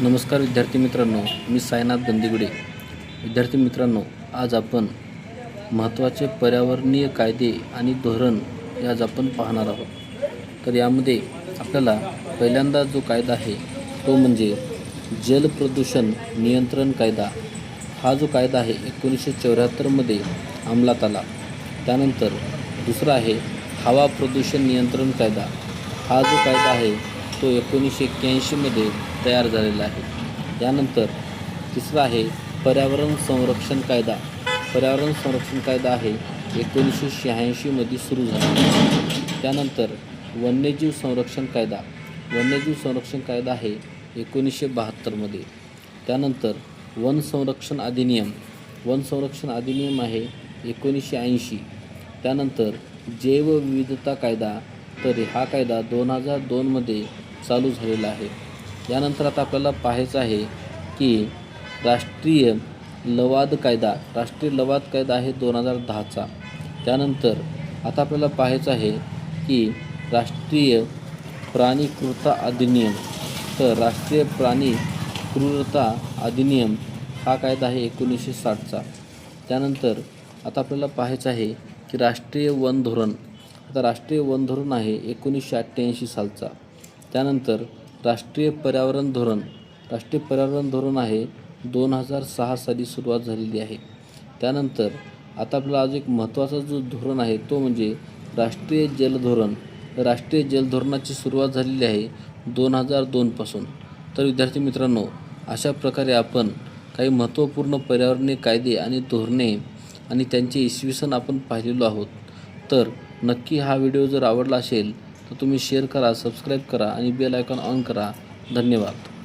नमस्कार विद्यार्थी मित्रांनो मी साईनाथ गंदिगुडे. विद्यार्थी मित्रांनो आज आपण महत्त्वाचे पर्यावरणीय कायदे आणि धोरण हे आज आपण पाहणार आहोत. तर यामध्ये आपल्याला पहिल्यांदा जो कायदा आहे तो म्हणजे जल प्रदूषण नियंत्रण कायदा. हा जो कायदा आहे एकोणीसशे चौऱ्याहत्तरमध्ये अंमलात आला. त्यानंतर दुसरा आहे हवा प्रदूषण नियंत्रण कायदा. हा जो कायदा आहे तो एकोणीसशे एक्क्याऐंशीमध्ये तयार झालेला आहे. यानंतर तिसरा आहे पर्यावरण संरक्षण कायदा. पर्यावरण संरक्षण कायदा आहे एकोणीसशे शहाऐंशीमध्ये सुरू झाला. त्यानंतर वन्यजीव संरक्षण कायदा. वन्यजीव संरक्षण कायदा आहे एकोणीसशे बहात्तरमध्ये त्यानंतर वन संरक्षण अधिनियम. वन संरक्षण अधिनियम आहे एकोणीसशे ऐंशी. त्यानंतर जैवविविधता कायदा. तर हा कायदा दोन हजार दोनमध्ये चालू झालेला आहे. यानंतर आता आपल्याला पाहायचं आहे की राष्ट्रीय लवाद कायदा राष्ट्रीय लवाद कायदा आहे दोन हजार दहाचा. त्यानंतर आता आपल्याला पाहायचं आहे की राष्ट्रीय प्राणी क्रूरता अधिनियम. तर राष्ट्रीय प्राणी क्रूरता अधिनियम हा कायदा आहे एकोणीसशे साठचा. त्यानंतर आता आपल्याला पाहायचं आहे की राष्ट्रीय वन धोरण आता राष्ट्रीय वन धोरण आहे एकोणीसशे अठ्ठ्याऐंशी सालचा. त्यानंतर राष्ट्रीय पर्यावरण धोरण राष्ट्रीय पर्यावरण धोरण आहे दोन हजार सहा साली सुरुवात झालेली आहे. त्यानंतर आता आपला आज एक महत्त्वाचा जो धोरण आहे तो म्हणजे राष्ट्रीय जल धोरण. राष्ट्रीय जल धोरणाची सुरुवात झालेली आहे दोन हजार दोनपासून तर विद्यार्थी मित्रांनो अशा प्रकारे आपण काही महत्त्वपूर्ण पर्यावरणीय कायदे आणि धोरणे आणि त्यांचे इसवी सन आपण पाहिलेलो आहोत. तर नक्की हा व्हिडिओ जर आवडला असेल तर तुम्ही शेअर करा सबस्क्राईब करा आणि बेल आयकॉन ऑन करा. धन्यवाद.